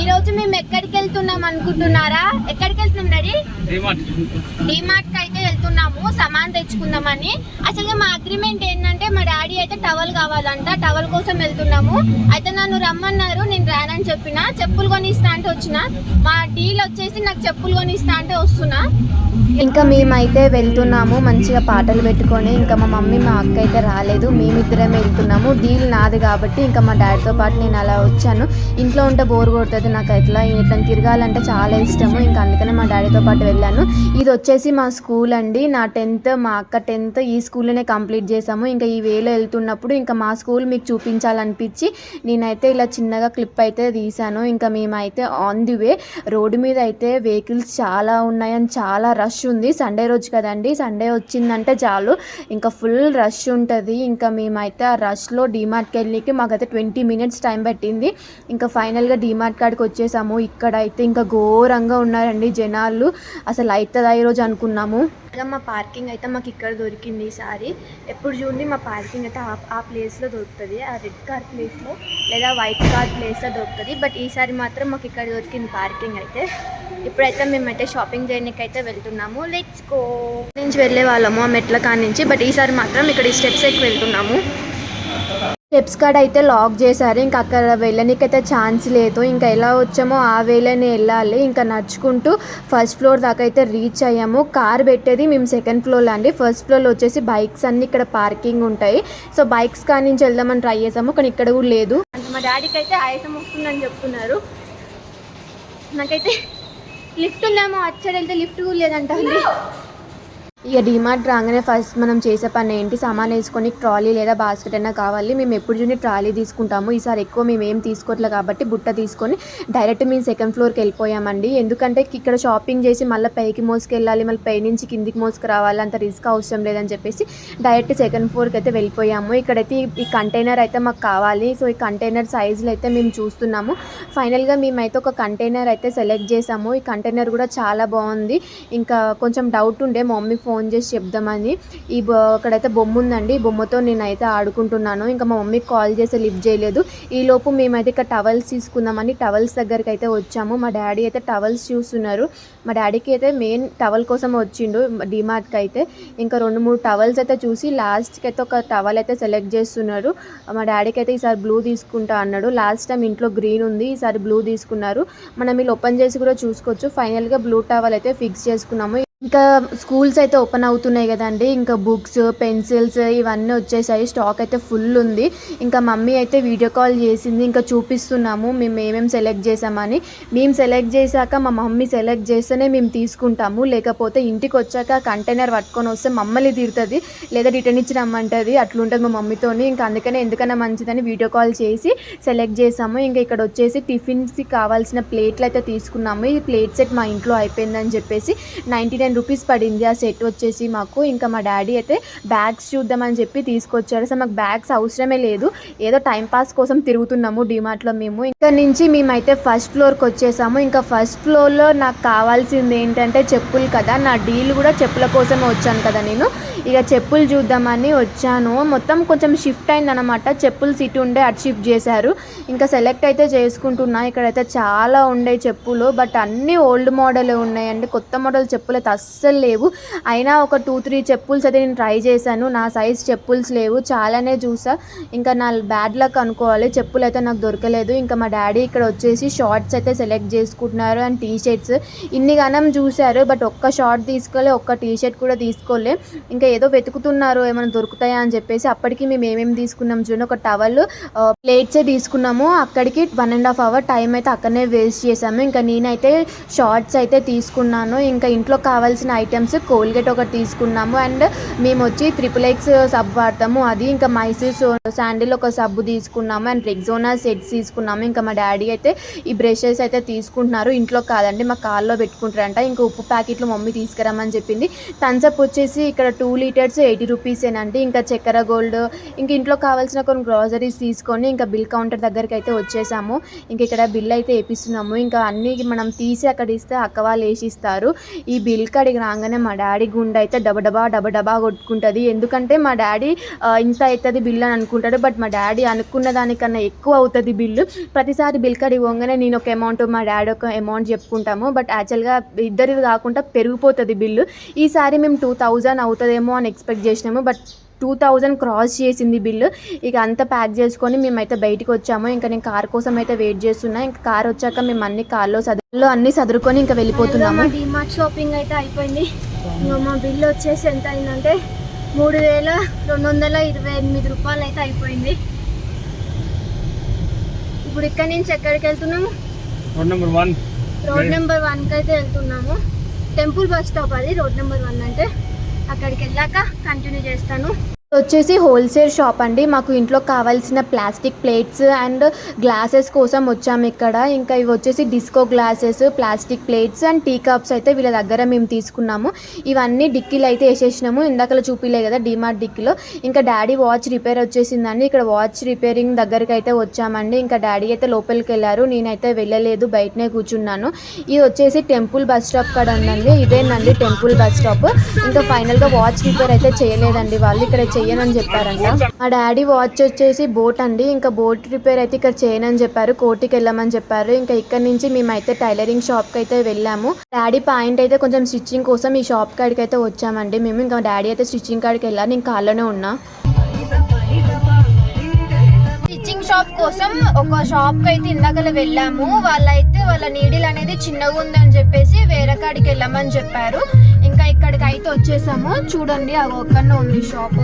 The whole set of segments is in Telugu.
ఈ రోజు మేము ఎక్కడికి వెళ్తున్నాం అనుకుంటున్నారా? ఎక్కడికి వెళ్తున్నాం డాడీ? డిమార్ట్కి అయితే వెళ్తున్నాము సామాన్ తెచ్చుకుందామని. అసలు మా అగ్రిమెంట్ ఏంటంటే మా డాడీ అయితే టవల్ కావాలంట టవల్ కోసం వెళ్తున్నాము. అయితే నన్ను రమ్మన్నారు చెప్పిన చెప్పులు కొనిస్తా అంటే వచ్చిన మా డీల్ వచ్చేసి నాకు చెప్పులు కొనిస్తా అంటే వస్తున్నా. ఇంకా మేమైతే వెళ్తున్నాము మంచిగా పాటలు పెట్టుకొని ఇంకా మా మమ్మీ మా అక్క అయితే రాలేదు మేమిద్దరం వెళ్తున్నాము డీల్ నాది కాబట్టి ఇంకా మా డాడీతో పాటు నేను అలా వచ్చాను. ఇంట్లో ఉంటే బోర్ కొడుతుంది నాకు ఎట్లా ఇట్లా తిరగాలంటే చాలా ఇష్టము ఇంకా అందుకనే మా డాడీతో పాటు వెళ్ళాను. ఇది వచ్చేసి మా స్కూల్ అండి నా టెన్త్ మా అక్క టెన్త్ ఈ స్కూల్లోనే కంప్లీట్ చేసాము ఇంకా ఈ వేలో వెళ్తున్నప్పుడు ఇంకా మా స్కూల్ మీకు చూపించాలనిపించి నేనైతే ఇలా చిన్నగా క్లిప్ అయితే చేశాను. ఇంకా మేమైతే ఆన్ ది వే రోడ్డు మీద అయితే వెహికల్స్ చాలా ఉన్నాయని చాలా రష్ ఉంది. సండే రోజు కదండి. సండే వచ్చిందంటే చాలు. ఇంకా ఫుల్ రష్ ఉంటుంది. ఇంకా మేమైతే ఆ రష్లో డీమార్ట్కి వెళ్ళికి మాకైతే ట్వంటీ మినిట్స్ టైం పట్టింది. ఇంకా ఫైనల్గా డీమార్ట్ కాడికి వచ్చేసాము. ఇక్కడైతే ఇంకా ఘోరంగా ఉన్నారండి జనాలు. అసలు అవుతుందా ఈరోజు అనుకున్నాము. ఇంకా మా పార్కింగ్ అయితే మాకు ఇక్కడ దొరికింది ఈసారి ఎప్పుడు చూడండి మా పార్కింగ్ అయితే ఆ- ఆ ప్లేస్లో దొరుకుతుంది. ఆ రెడ్ కార్ ప్లేస్లో లేదా వైట్ కార్ ప్లేస్లో దొరుకుతుంది. బట్ ఈసారి మాత్రం మాకు ఇక్కడ దొరికింది పార్కింగ్ అయితే. ఇప్పుడైతే మేమైతే షాపింగ్ చేయడానికి అయితే వెళ్తున్నాము. లెట్స్ గో నుంచి వెళ్ళే వాళ్ళము ఆ మెట్ల కాడ నుంచి బట్ ఈసారి మాత్రం ఇక్కడ ఈ స్టెప్స్ ఎక్కి వెళ్తున్నాము. స్టెప్స్ కాడ అయితే లాక్ చేశారు. ఇంకా అక్కడ వెళ్ళనికైతే ఛాన్స్ లేదు. ఇంకా ఎలా వచ్చామో ఆ వేలోనే వెళ్ళాలి. ఇంకా నడుచుకుంటూ ఫస్ట్ ఫ్లోర్ దాకా అయితే రీచ్ అయ్యాము. కార్ పెట్టేది మేము సెకండ్ ఫ్లోర్లో అండి. ఫస్ట్ ఫ్లోర్లో వచ్చేసి బైక్స్ అన్ని ఇక్కడ పార్కింగ్ ఉంటాయి. సో బైక్స్ కాడి నుంచి వెళ్దామని ట్రై చేసాము. కానీ ఇక్కడ కూడా లేదు. మా డాడీకి అయితే ఆయాసం వస్తుందని చెప్తున్నారు. నాకైతే లిఫ్ట్ ఉందేమో అటు సైడ్ వెళ్తే లిఫ్ట్ కూడా లేదంట ఇక డిమార్ట్ రాగానే ఫస్ట్ మనం చేసే పని ఏంటి? సామాన్ వేసుకొని ట్రాలీ లేదా బాస్కెట్ అయినా కావాలి. మేము ఎప్పుడు చూడండి ట్రాలీ తీసుకుంటాము. ఈసారి ఎక్కువ మేము ఏం తీసుకోవట్లేదు కాబట్టి బుట్ట తీసుకొని డైరెక్ట్ మేము సెకండ్ ఫ్లోర్కి వెళ్ళిపోయామండి. ఎందుకంటే ఇక్కడ షాపింగ్ చేసి మళ్ళీ పైకి మోసుకెళ్ళాలి మళ్ళీ పై నుంచి కిందికి మోసుకు రావాలి అంత రిస్క్ అవసరం లేదని చెప్పేసి డైరెక్ట్ సెకండ్ ఫ్లోర్కి అయితే వెళ్ళిపోయాము. ఇక్కడైతే ఈ- కంటైనర్ అయితే మాకు కావాలి. సో ఈ కంటైనర్ సైజులు అయితే మేము చూస్తున్నాము. ఫైనల్గా మేమైతే ఒక కంటైనర్ అయితే సెలెక్ట్ చేసాము. ఈ కంటైనర్ కూడా చాలా బాగుంది. ఇంకా కొంచెం డౌట్ ఉండే మమ్మీ ఫోన్ ఫోన్ చేసి చెప్దామని. ఈ బొ- అక్కడైతే బొమ్మ ఉందండి బొమ్మతో నేనైతే ఆడుకుంటున్నాను. ఇంకా మా మమ్మీకి కాల్ చేసి లిఫ్ట్ చేయలేదు. ఈ లోపు మేమైతే ఇక్కడ టవల్స్ తీసుకుందామని టవల్స్ దగ్గరికి అయితే వచ్చాము. మా డాడీ అయితే టవల్స్ చూస్తున్నారు. మా డాడీకి అయితే మెయిన్ టవల్ కోసం వచ్చిండు డిమార్ట్కి అయితే. ఇంకా రెండు మూడు టవల్స్ అయితే చూసి లాస్ట్కి అయితే ఒక టవల్ అయితే సెలెక్ట్ చేస్తున్నారు. మా డాడీకి అయితే ఈసారి బ్లూ తీసుకుంటా అన్నాడు. లాస్ట్ టైం ఇంట్లో గ్రీన్ ఉంది. ఈసారి బ్లూ తీసుకున్నారు. మనం వీళ్ళు ఓపెన్ చేసి కూడా చూసుకోవచ్చు. ఫైనల్గా బ్లూ టవల్ అయితే ఫిక్స్ చేసుకున్నాము. ఇంకా స్కూల్స్ అయితే ఓపెన్ అవుతున్నాయి కదండి. ఇంకా బుక్స్ పెన్సిల్స్ ఇవన్నీ వచ్చేసాయి. స్టాక్ అయితే ఫుల్ ఉంది. ఇంకా మమ్మీ అయితే వీడియో కాల్ చేసింది. ఇంకా చూపిస్తున్నాము. మేము ఏమేమి సెలెక్ట్ చేసామని. మేము సెలెక్ట్ చేశాక మా మమ్మీ సెలెక్ట్ చేస్తేనే మేము తీసుకుంటాము. లేకపోతే ఇంటికి వచ్చాక కంటైనర్ పట్టుకొని వస్తే మమ్మల్ని తీరుతుంది లేదా రిటర్న్ ఇచ్చి రమ్మంటుంది. అట్లుంటుంది మా మమ్మీతోని. ఇంకా అందుకనే ఎందుకన్నా మంచిదని వీడియో కాల్ చేసి సెలెక్ట్ చేసాము. ఇంకా ఇక్కడ వచ్చేసి టిఫిన్స్కి కావాల్సిన ప్లేట్లు అయితే తీసుకున్నాము. ఈ ప్లేట్ సెట్ మా ఇంట్లో అయిపోయిందని చెప్పేసి నైంటీ నైన్ రూపీస్ పడింది ఆ సెట్ వచ్చేసి మాకు. ఇంకా మా డాడీ అయితే బ్యాగ్స్ చూద్దామని చెప్పి తీసుకొచ్చారు. అసలు మాకు బ్యాగ్స్ అవసరమే లేదు. ఏదో టైం పాస్ కోసం తిరుగుతున్నాము డిమార్ట్లో మేము. ఇక్కడ నుంచి మేమైతే ఫస్ట్ ఫ్లోర్కి వచ్చేసాము. ఇంకా ఫస్ట్ ఫ్లోర్లో నాకు కావాల్సింది ఏంటంటే చెప్పులు కదా. నా డీల్ కూడా చెప్పుల కోసం వచ్చాను కదా నేను. ఇక చెప్పులు చూద్దామని వచ్చాను. మొత్తం కొంచెం షిఫ్ట్ అయిందనమాట చెప్పులు సిటీ ఉండే అటు షిఫ్ట్ చేశారు. ఇంకా సెలెక్ట్ అయితే చేసుకుంటున్నా. ఇక్కడైతే చాలా ఉండే చెప్పులు. బట్ అన్నీ ఓల్డ్ మోడల్ ఉన్నాయండి. కొత్త మోడల్ చెప్పులు అయితే అస్సలు లేవు. అయినా ఒక టూ త్రీ చెప్పుల్స్ అయితే నేను ట్రై చేశాను. నా సైజ్ చెప్పుల్స్ లేవు. చాలానే చూసా. ఇంకా నా బ్యాడ్ లక్ అనుకోవాలి. చెప్పులు అయితే నాకు దొరకలేదు. ఇంకా మా డాడీ ఇక్కడ వచ్చేసి షార్ట్స్ అయితే సెలెక్ట్ చేసుకుంటున్నారు అండ్ టీ షర్ట్స్ ఇన్ని గనం చూశారు. బట్ ఒక్క షార్ట్ తీసుకోలే ఒక్క టీ షర్ట్ కూడా తీసుకోలే. ఇంకా ఏదో వెతుకుతున్నారు ఏమైనా దొరుకుతాయా అని చెప్పేసి అప్పటికి మేము ఏమేమి తీసుకున్నాం చూడండి. ఒక టవల్ ప్లేట్సే తీసుకున్నాము. అక్కడికి one and half hour time అయితే అక్కడనే వేస్ట్ చేసాము ఇంకా నేనైతే షార్ట్స్ అయితే తీసుకున్నాను. ఇంకా ఇంట్లో కావాలి కావాల్సిన ఐటమ్స్ కోల్గేట్ ఒకటి తీసుకున్నాము. అండ్ మేము వచ్చి త్రిపుల్ ఎక్స్ సబ్ వాడతాము. అది ఇంకా మైసూర్ శాండిల్ ఒక సబ్బు తీసుకున్నాము. అండ్ రెగ్జోనా సెట్స్ తీసుకున్నాము. ఇంకా మా డాడీ అయితే ఈ బ్రషెస్ అయితే తీసుకుంటున్నారు. ఇంట్లో కాదండి మా కాల్లో పెట్టుకుంటారంట. ఇంకా ఉప్పు ప్యాకెట్లు మమ్మీ తీసుకురామని చెప్పింది. థమ్స్అప్ వచ్చేసి ఇక్కడ టూ లీటర్స్ ఎయిటీ రూపీసేనండి ఇంకా చక్కెర గోల్డ్ ఇంకా ఇంట్లో కావాల్సిన కొన్ని గ్రాసరీస్ తీసుకొని ఇంకా బిల్ కౌంటర్ దగ్గరికి అయితే వచ్చేసాము. ఇంకా ఇక్కడ బిల్ అయితే వేపిస్తున్నాము. ఇంకా అన్నీ మనం తీసి అక్కడ ఇస్తే అక్క వాళ్ళు వేసి ఇస్తారు ఈ బిల్ కాడికి రాగానే మా డాడీ గుండె అయితే డబడబా డబడబా కొట్టుకుంటుంది. ఎందుకంటే మా డాడీ ఇంత అవుతుంది బిల్ అని అనుకుంటాడు. బట్ మా డాడీ అనుకున్న దానికన్నా ఎక్కువ అవుతుంది బిల్లు. ప్రతిసారి బిల్ కాడికి పోగానే నేను ఒక అమౌంట్ మా డాడీ ఒక అమౌంట్ చెప్పుకుంటాము. బట్ యాక్చువల్గా ఇద్దరిది కాకుండా పెరిగిపోతుంది బిల్లు. ఈసారి మేము టూ థౌజండ్ అవుతుందేమో అని ఎక్స్పెక్ట్ చేసినాము. బట్ టూ థౌజండ్ క్రాస్ చేసింది బిల్లు ఇక అంతా ప్యాక్ చేసుకొని మేమైతే బయటికి వచ్చాము. ఇంకా నేను కార్ కోసం అయితే వెయిట్ చేస్తున్నా. ఇంకా కార్ వచ్చాక మేము అన్ని కార్లో సదులో అన్ని సదురుకొని ఇంకా వెళ్ళిపోతున్నాము. డిమార్ట్ షాపింగ్ అయితే అయిపోయింది. ఇంకా మా బిల్ వచ్చేసి ఎంత అయిందంటే మూడు వేల రెండు వందల ఇరవై ఎనిమిది రూపాయలు అయితే అయిపోయింది. ఇప్పుడు ఇక్కడ నుంచి ఎక్కడికి వెళ్తున్నాము? Road number one. Road number వన్కి అయితే వెళ్తున్నాము. టెంపుల్ బస్ స్టాప్ అది రోడ్ నెంబర్ వన్ అంటే. అక్కడికి వెళ్ళాక కంటిన్యూ చేస్తాను. వచ్చేసి హోల్సేల్ షాప్ అండి. మాకు ఇంట్లో కావాల్సిన ప్లాస్టిక్ ప్లేట్స్ అండ్ గ్లాసెస్ కోసం వచ్చాము ఇక్కడ. ఇంకా ఇవి వచ్చేసి disco glasses plastic plates and tea cups అయితే వీళ్ళ దగ్గర మేము తీసుకున్నాము. ఇవన్నీ డిక్కీలు అయితే వేసేసినాము. ఇందాకలో చూపిలే కదా డిమార్ట్ డిక్కీలో. ఇంకా డాడీ వాచ్ రిపేర్ వచ్చేసిందండి. ఇక్కడ వాచ్ రిపేరింగ్ దగ్గరికి అయితే వచ్చామండి. ఇంకా డాడీ అయితే లోపలికి వెళ్ళారు. నేనైతే వెళ్ళలేదు. బయటనే కూర్చున్నాను. ఇది వచ్చేసి టెంపుల్ బస్ స్టాప్ కాడ ఉందండి. ఇదేనండి టెంపుల్ బస్ స్టాప్. ఇంకా ఫైనల్గా వాచ్ రిపేర్ అయితే చేయలేదండి వాళ్ళు. ఇక్కడ చేయనని చెప్పారంట. మా డాడీ వాచ్ వచ్చేసి బోట్ అండి. ఇంకా బోట్ రిపేర్ అయితే ఇక్కడ చేయనని చెప్పారు. కోర్టుకి వెళ్ళమని చెప్పారు. ఇంకా ఇక్కడ నుంచి మేమైతే టైలరింగ్ షాప్కి అయితే వెళ్ళాము. డాడీ పాయింట్ అయితే కొంచెం స్టిచ్చింగ్ కోసం ఈ షాప్ కాడికి అయితే వచ్చామండి. మేము ఇంకా డాడీ అయితే స్టిచ్చింగ్ కాడికి వెళ్ళాను ఇంకా కాళ్ళనే ఉన్నా. స్టిచ్చింగ్ షాప్ కోసం ఒక షాప్కి అయితే ఇందాకలా వెళ్ళాము. వాళ్ళైతే వాళ్ళ నీడిల్ అనేది చిన్నగా ఉందని చెప్పేసి వేరే కాడికి వెళ్ళామని చెప్పారు. ఇక్కడికి అయితే వచ్చేసాము. చూడండి అది ఒక్కనే ఉంది షాప్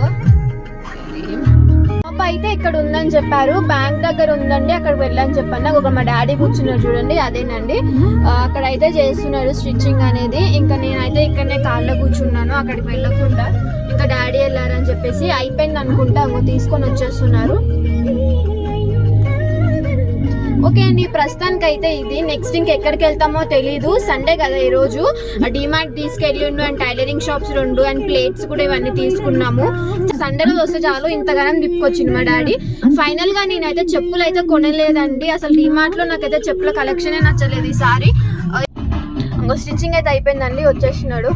షాప్ అయితే ఇక్కడ ఉందని చెప్పారు. బ్యాంక్ దగ్గర ఉందండి అక్కడికి వెళ్ళని చెప్పాను. నాకు ఒక మా డాడీ కూర్చున్నారు చూడండి అదేనండి. అక్కడ అయితే చేస్తున్నారు స్టిచ్చింగ్ అనేది. ఇంకా నేనైతే ఇక్కడనే కాళ్ళ కూర్చున్నాను అక్కడికి వెళ్ళకుండా. ఇంకా డాడీ వెళ్ళారని చెప్పేసి అయిపోయింది అనుకుంటా తీసుకొని వచ్చేస్తున్నారు. ఓకే అండి ప్రస్తుతానికి అయితే ఇది. నెక్స్ట్ ఇంకెక్కడికి వెళ్తామో తెలీదు. సండే కదా ఈరోజు రోజు. డిమార్ట్ తీసుకెళ్ళిండు అండ్ టైలరింగ్ షాప్స్ రెండు అండ్ ప్లేట్స్ కూడా ఇవన్నీ తీసుకున్నాము. సండే రోజు వస్తే చాలు ఇంతగానం తిప్పుకొచ్చింది మా డాడీ. ఫైనల్గా నేనైతే చెప్పులు అయితే కొనలేదండి. అసలు డిమార్ట్లో నాకైతే చెప్పుల కలెక్షనే నచ్చలేదు ఈసారి. ఇంకో స్టిచ్చింగ్ అయితే అయిపోయిందండి వచ్చేసినాడు.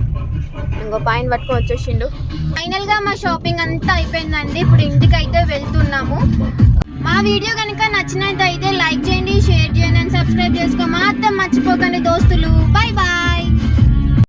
ఇంకో పైన పట్టుకొని వచ్చేసిండు. ఫైనల్గా మా షాపింగ్ అంతా అయిపోయిందండి. ఇప్పుడు ఇంటికి అయితే వెళ్తున్నాము. మా వీడియో కనుక నచ్చినట్టయితే లైక్ చేయండి షేర్ చేయండి అండ్ సబ్స్క్రైబ్ చేసుకో. మాత్రం మర్చిపోకండి దోస్తులు. Bye bye